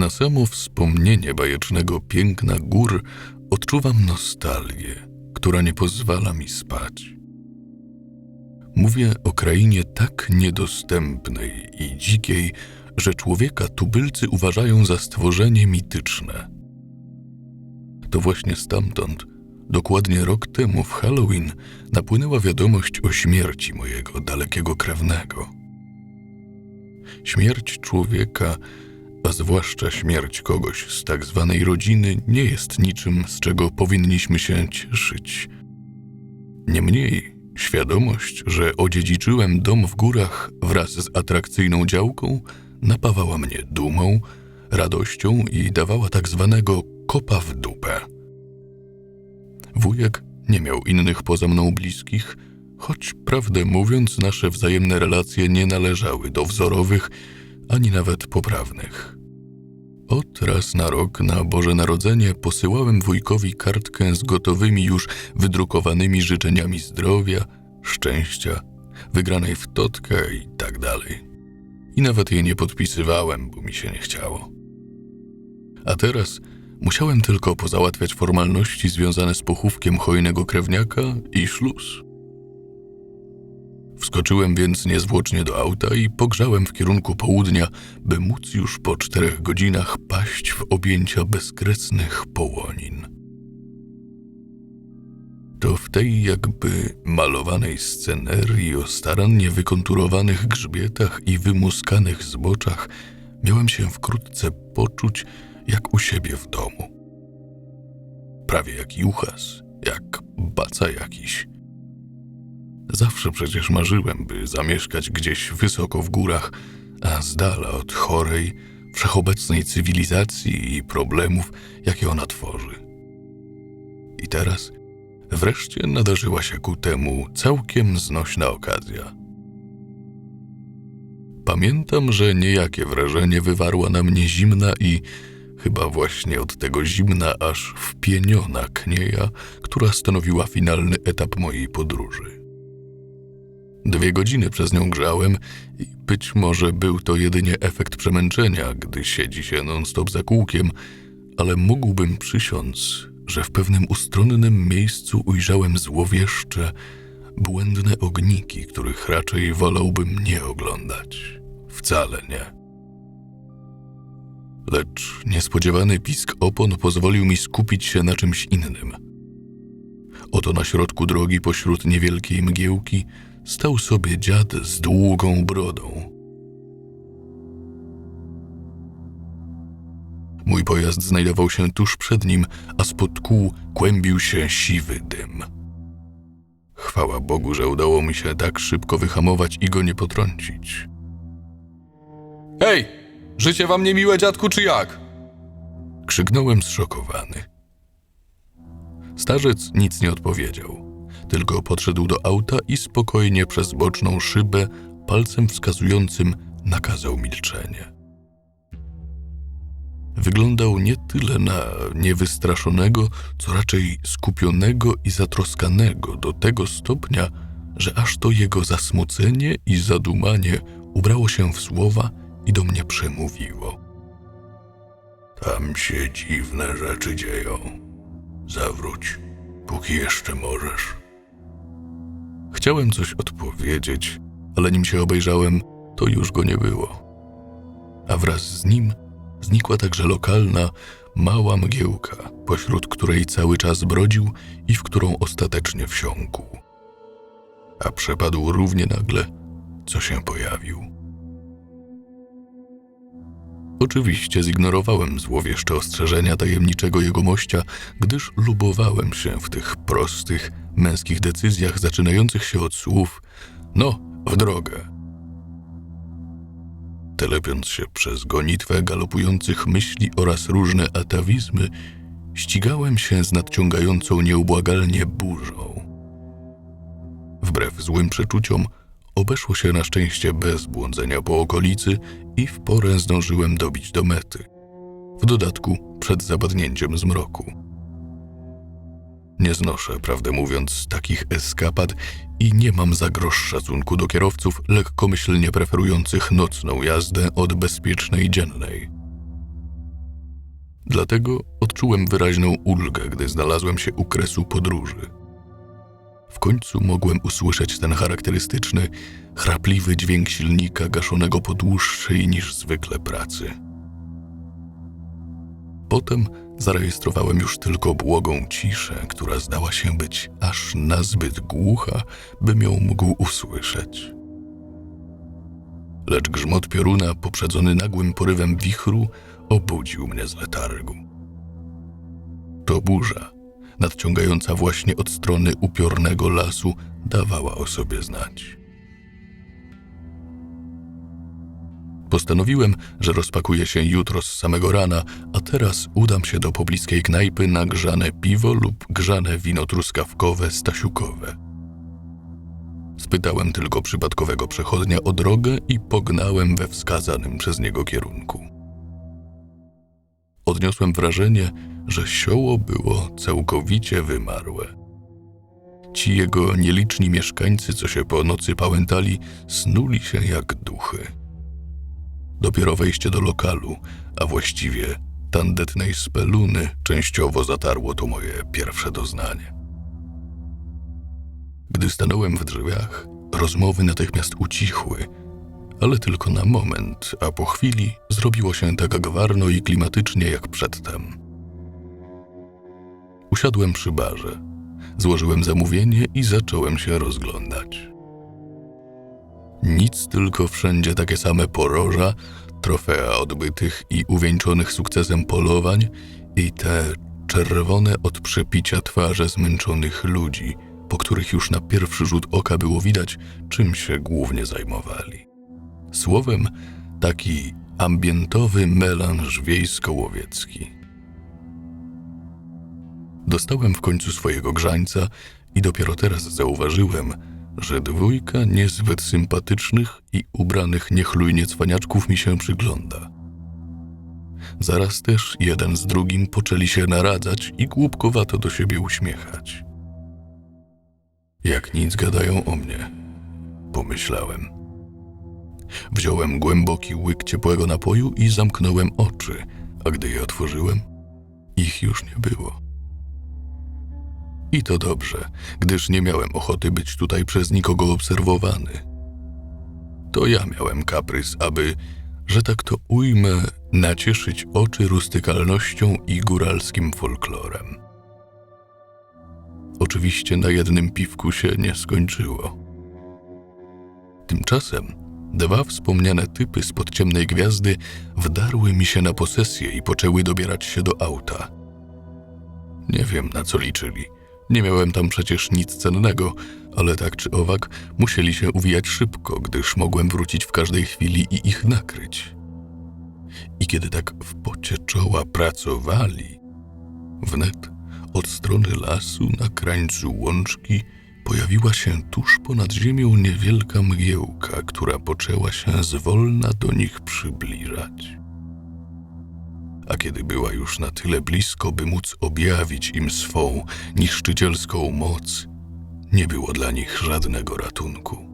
Na samo wspomnienie bajecznego piękna gór odczuwam nostalgię, która nie pozwala mi spać. Mówię o krainie tak niedostępnej i dzikiej, że człowieka tubylcy uważają za stworzenie mityczne. To właśnie stamtąd, dokładnie rok temu w Halloween, napłynęła wiadomość o śmierci mojego dalekiego krewnego. Śmierć człowieka, a zwłaszcza śmierć kogoś z tak zwanej rodziny, nie jest niczym, z czego powinniśmy się cieszyć. Niemniej świadomość, że odziedziczyłem dom w górach wraz z atrakcyjną działką, napawała mnie dumą, radością i dawała tak zwanego kopa w dupę. Wujek nie miał innych poza mną bliskich, choć prawdę mówiąc, nasze wzajemne relacje nie należały do wzorowych ani nawet poprawnych. Od raz na rok na Boże Narodzenie posyłałem wujkowi kartkę z gotowymi już wydrukowanymi życzeniami zdrowia, szczęścia, wygranej w totkę i tak dalej. I nawet jej nie podpisywałem, bo mi się nie chciało. A teraz musiałem tylko pozałatwiać formalności związane z pochówkiem hojnego krewniaka i szluz. Wskoczyłem więc niezwłocznie do auta i pogrzałem w kierunku południa, by móc już po czterech godzinach paść w objęcia bezkresnych połonin. To w tej jakby malowanej scenerii o starannie wykonturowanych grzbietach i wymuskanych zboczach miałem się wkrótce poczuć jak u siebie w domu. Prawie jak juchas, jak baca jakiś. Zawsze przecież marzyłem, by zamieszkać gdzieś wysoko w górach, a z dala od chorej, wszechobecnej cywilizacji i problemów, jakie ona tworzy. I teraz wreszcie nadarzyła się ku temu całkiem znośna okazja. Pamiętam, że niejakie wrażenie wywarła na mnie zimna i chyba właśnie od tego zimna aż wpieniona knieja, która stanowiła finalny etap mojej podróży. Dwie godziny przez nią grzałem i być może był to jedynie efekt przemęczenia, gdy siedzi się non-stop za kółkiem, ale mógłbym przysiąc, że w pewnym ustronnym miejscu ujrzałem złowieszcze, błędne ogniki, których raczej wolałbym nie oglądać. Wcale nie. Lecz niespodziewany pisk opon pozwolił mi skupić się na czymś innym. Oto na środku drogi pośród niewielkiej mgiełki stał sobie dziad z długą brodą. Mój pojazd znajdował się tuż przed nim, a spod kół kłębił się siwy dym. Chwała Bogu, że udało mi się tak szybko wyhamować i go nie potrącić. Hej! Życie wam niemiłe, dziadku, czy jak? Krzyknąłem zszokowany. Starzec nic nie odpowiedział, tylko podszedł do auta i spokojnie przez boczną szybę palcem wskazującym nakazał milczenie. Wyglądał nie tyle na niewystraszonego, co raczej skupionego i zatroskanego do tego stopnia, że aż to jego zasmucenie i zadumanie ubrało się w słowa i do mnie przemówiło. Tam się dziwne rzeczy dzieją. Zawróć, póki jeszcze możesz. Chciałem coś odpowiedzieć, ale nim się obejrzałem, to już go nie było. A wraz z nim znikła także lokalna, mała mgiełka, pośród której cały czas brodził i w którą ostatecznie wsiąkł. A przepadł równie nagle, co się pojawił. Oczywiście zignorowałem złowieszcze ostrzeżenia tajemniczego jegomościa, gdyż lubowałem się w tych prostych, męskich decyzjach zaczynających się od słów no, w drogę. Telepiąc się przez gonitwę galopujących myśli oraz różne atawizmy, ścigałem się z nadciągającą nieubłagalnie burzą. Wbrew złym przeczuciom, obeszło się na szczęście bez błądzenia po okolicy i w porę zdążyłem dobić do mety. W dodatku przed zapadnięciem zmroku. Nie znoszę, prawdę mówiąc, takich eskapad i nie mam za grosz szacunku do kierowców lekkomyślnie preferujących nocną jazdę od bezpiecznej dziennej. Dlatego odczułem wyraźną ulgę, gdy znalazłem się u kresu podróży. W końcu mogłem usłyszeć ten charakterystyczny, chrapliwy dźwięk silnika gaszonego po dłuższej niż zwykle pracy. Potem zarejestrowałem już tylko błogą ciszę, która zdała się być aż nazbyt głucha, bym ją mógł usłyszeć. Lecz grzmot pioruna, poprzedzony nagłym porywem wichru, obudził mnie z letargu. To burza, nadciągająca właśnie od strony upiornego lasu, dawała o sobie znać. Postanowiłem, że rozpakuję się jutro z samego rana, a teraz udam się do pobliskiej knajpy na grzane piwo lub grzane wino truskawkowe stasiukowe. Spytałem tylko przypadkowego przechodnia o drogę i pognałem we wskazanym przez niego kierunku. Odniosłem wrażenie, że sioło było całkowicie wymarłe. Ci jego nieliczni mieszkańcy, co się po nocy pałętali, snuli się jak duchy. Dopiero wejście do lokalu, a właściwie tandetnej speluny, częściowo zatarło to moje pierwsze doznanie. Gdy stanąłem w drzwiach, rozmowy natychmiast ucichły, ale tylko na moment, a po chwili zrobiło się tak gwarno i klimatycznie jak przedtem. Usiadłem przy barze, złożyłem zamówienie i zacząłem się rozglądać. Nic, tylko wszędzie takie same poroża, trofea odbytych i uwieńczonych sukcesem polowań i te czerwone od przepicia twarze zmęczonych ludzi, po których już na pierwszy rzut oka było widać, czym się głównie zajmowali. Słowem, taki ambientowy melanż wiejsko-łowiecki. Dostałem w końcu swojego grzańca i dopiero teraz zauważyłem, że dwójka niezbyt sympatycznych i ubranych niechlujnie cwaniaczków mi się przygląda. Zaraz też jeden z drugim poczęli się naradzać i głupkowato do siebie uśmiechać. Jak nic gadają o mnie, pomyślałem. Wziąłem głęboki łyk ciepłego napoju i zamknąłem oczy, a gdy je otworzyłem, ich już nie było. I to dobrze, gdyż nie miałem ochoty być tutaj przez nikogo obserwowany. To ja miałem kaprys, aby, że tak to ujmę, nacieszyć oczy rustykalnością i góralskim folklorem. Oczywiście na jednym piwku się nie skończyło. Tymczasem dwa wspomniane typy spod ciemnej gwiazdy wdarły mi się na posesję i poczęły dobierać się do auta. Nie wiem, na co liczyli – nie miałem tam przecież nic cennego, ale tak czy owak musieli się uwijać szybko, gdyż mogłem wrócić w każdej chwili i ich nakryć. I kiedy tak w pocie czoła pracowali, wnet od strony lasu na krańcu łączki pojawiła się tuż ponad ziemią niewielka mgiełka, która poczęła się zwolna do nich przybliżać a kiedy była już na tyle blisko, by móc objawić im swą niszczycielską moc, nie było dla nich żadnego ratunku.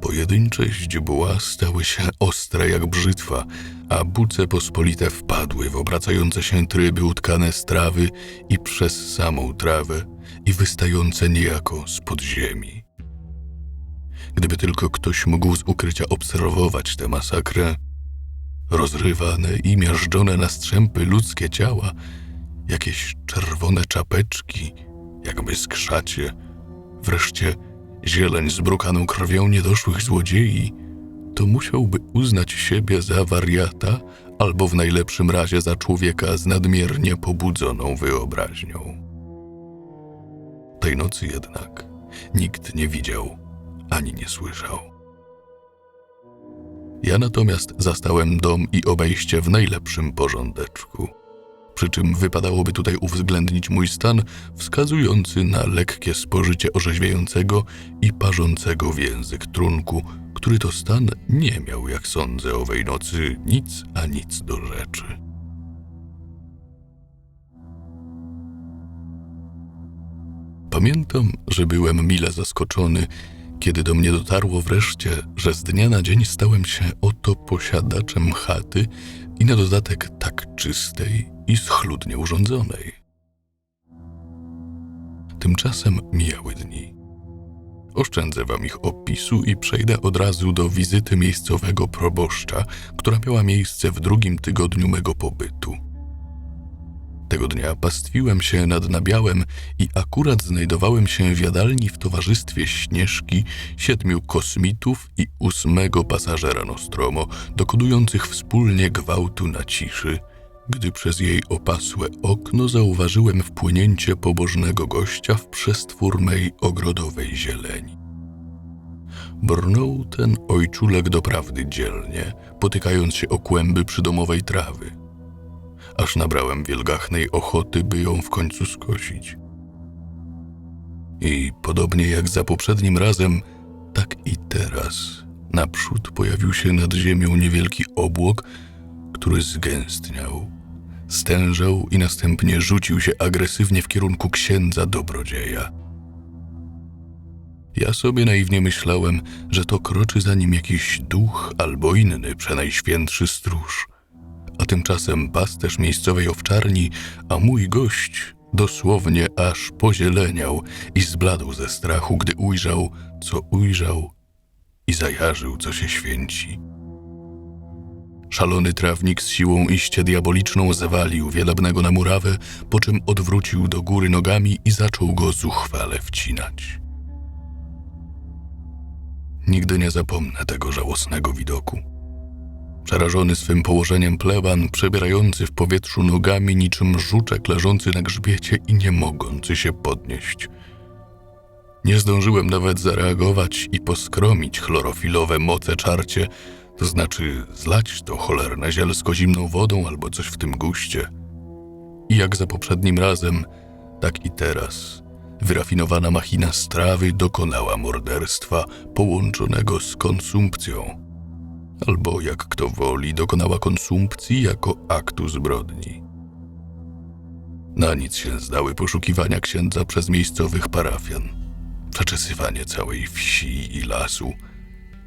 Pojedyncze źdźbła stały się ostre jak brzytwa, a buce pospolite wpadły w obracające się tryby utkane z trawy i przez samą trawę i wystające niejako z podziemi. Gdyby tylko ktoś mógł z ukrycia obserwować tę masakrę, rozrywane i miażdżone na strzępy ludzkie ciała, jakieś czerwone czapeczki, jakby skrzacie, wreszcie zieleń zbrukaną krwią niedoszłych złodziei, to musiałby uznać siebie za wariata albo w najlepszym razie za człowieka z nadmiernie pobudzoną wyobraźnią. Tej nocy jednak nikt nie widział ani nie słyszał. Ja natomiast zastałem dom i obejście w najlepszym porządeczku. Przy czym wypadałoby tutaj uwzględnić mój stan wskazujący na lekkie spożycie orzeźwiającego i parzącego w język trunku, który to stan nie miał, jak sądzę, owej nocy nic a nic do rzeczy. Pamiętam, że byłem mile zaskoczony, Kiedy do mnie dotarło wreszcie, że z dnia na dzień stałem się oto posiadaczem chaty i na dodatek tak czystej i schludnie urządzonej. Tymczasem mijały dni. Oszczędzę wam ich opisu i przejdę od razu do wizyty miejscowego proboszcza, która miała miejsce w drugim tygodniu mego pobytu. Tego dnia pastwiłem się nad nabiałem i akurat znajdowałem się w jadalni w towarzystwie Śnieżki, siedmiu kosmitów i ósmego pasażera Nostromo, dokonujących wspólnie gwałtu na ciszy, gdy przez jej opasłe okno zauważyłem wpłynięcie pobożnego gościa w przestwór mej ogrodowej zieleni. Brnął ten ojczulek doprawdy dzielnie, potykając się o kłęby przydomowej trawy – aż nabrałem wielgachnej ochoty, by ją w końcu skosić. I podobnie jak za poprzednim razem, tak i teraz naprzód pojawił się nad ziemią niewielki obłok, który zgęstniał, stężał i następnie rzucił się agresywnie w kierunku księdza dobrodzieja. Ja sobie naiwnie myślałem, że to kroczy za nim jakiś duch albo inny przenajświętszy stróż – a tymczasem pasterz miejscowej owczarni, a mój gość dosłownie aż pozieleniał i zbladł ze strachu, gdy ujrzał, co ujrzał i zajarzył, co się święci. Szalony trawnik z siłą iście diaboliczną zwalił wielebnego na murawę, po czym odwrócił do góry nogami i zaczął go zuchwale wcinać. Nigdy nie zapomnę tego żałosnego widoku. Przerażony swym położeniem pleban, przebierający w powietrzu nogami niczym żuczek leżący na grzbiecie i nie mogący się podnieść. Nie zdążyłem nawet zareagować i poskromić chlorofilowe moce czarcie, to znaczy zlać to cholerne zielsko zimną wodą albo coś w tym guście. I jak za poprzednim razem, tak i teraz wyrafinowana machina strawy dokonała morderstwa połączonego z konsumpcją albo jak kto woli, dokonała konsumpcji jako aktu zbrodni. Na nic się zdały poszukiwania księdza przez miejscowych parafian, przeczesywanie całej wsi i lasu,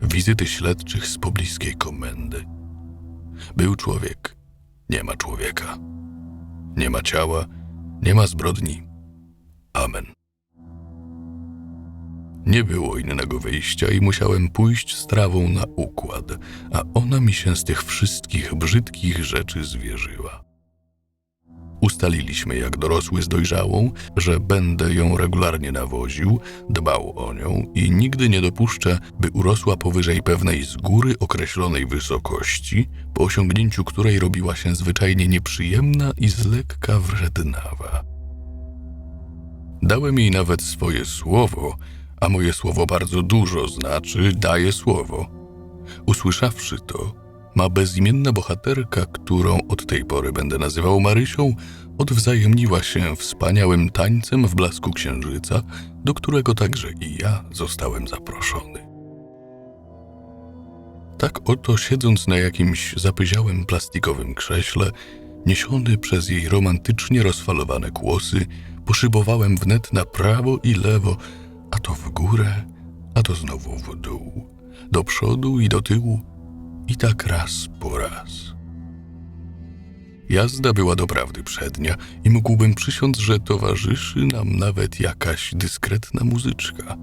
wizyty śledczych z pobliskiej komendy. Był człowiek, nie ma człowieka. Nie ma ciała, nie ma zbrodni. Amen. Nie było innego wyjścia i musiałem pójść z trawą na układ, a ona mi się z tych wszystkich brzydkich rzeczy zwierzyła. Ustaliliśmy jak dorosły z dojrzałą, że będę ją regularnie nawoził, dbał o nią i nigdy nie dopuszczę, by urosła powyżej pewnej z góry określonej wysokości, po osiągnięciu której robiła się zwyczajnie nieprzyjemna i z lekka wrednawa. Dałem jej nawet swoje słowo, a moje słowo bardzo dużo znaczy daje słowo. Usłyszawszy to, ma bezimienna bohaterka, którą od tej pory będę nazywał Marysią, odwzajemniła się wspaniałym tańcem w blasku księżyca, do którego także i ja zostałem zaproszony. Tak oto siedząc na jakimś zapyziałym plastikowym krześle, niesiony przez jej romantycznie rozfalowane kłosy, poszybowałem wnet na prawo i lewo, a to w górę, a to znowu w dół, do przodu i do tyłu, i tak raz po raz. Jazda była doprawdy przednia i mógłbym przysiąc, że towarzyszy nam nawet jakaś dyskretna muzyczka.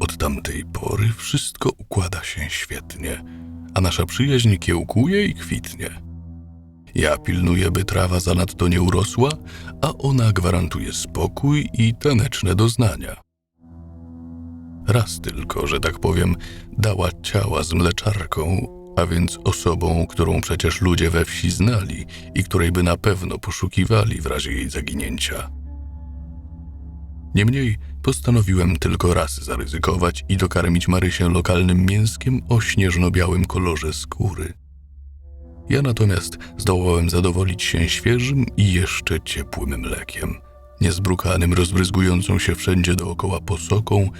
Od tamtej pory wszystko układa się świetnie, a nasza przyjaźń kiełkuje i kwitnie. Ja pilnuję, by trawa zanadto nie urosła, a ona gwarantuje spokój i taneczne doznania. Raz tylko, że tak powiem, dała ciała z mleczarką, a więc osobą, którą przecież ludzie we wsi znali i której by na pewno poszukiwali w razie jej zaginięcia. Niemniej postanowiłem tylko raz zaryzykować i dokarmić Marysię lokalnym mięskiem o śnieżno-białym kolorze skóry. Ja natomiast zdołałem zadowolić się świeżym i jeszcze ciepłym mlekiem, niezbrukanym, rozbryzgującą się wszędzie dookoła posoką.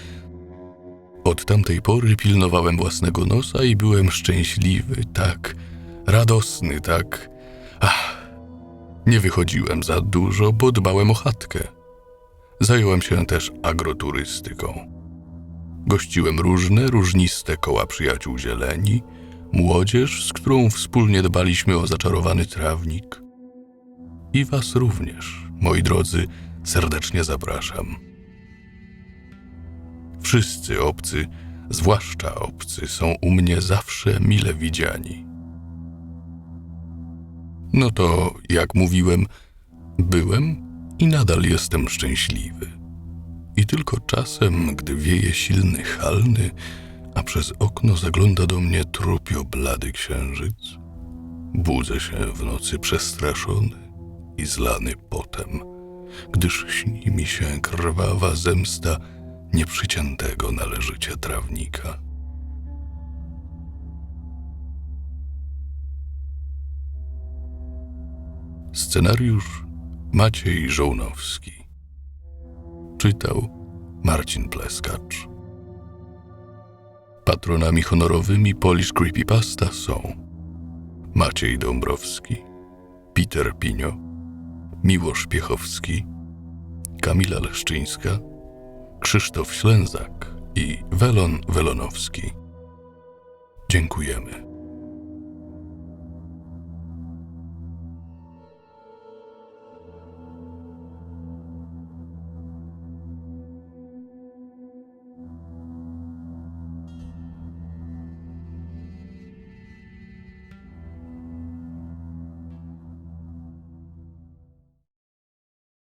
Od tamtej pory pilnowałem własnego nosa i byłem szczęśliwy, tak, radosny, tak. Ach, nie wychodziłem za dużo, bo dbałem o chatkę. Zająłem się też agroturystyką. Gościłem różne, różniste koła przyjaciół zieleni, młodzież, z którą wspólnie dbaliśmy o zaczarowany trawnik. I was również, moi drodzy, serdecznie zapraszam. Wszyscy obcy, zwłaszcza obcy, są u mnie zawsze mile widziani. No to, jak mówiłem, byłem i nadal jestem szczęśliwy. I tylko czasem, gdy wieje silny halny, a przez okno zagląda do mnie trupio blady księżyc, budzę się w nocy przestraszony i zlany potem, gdyż śni mi się krwawa zemsta nieprzyciętego należycie trawnika. Scenariusz Maciej Żołnowski. Czytał Marcin Pleskacz Patronami honorowymi Polish Creepypasta są Maciej Dąbrowski, Peter Pinio, Miłosz Piechowski, Kamila Leszczyńska, Krzysztof Ślęzak i Welon Welonowski. Dziękujemy.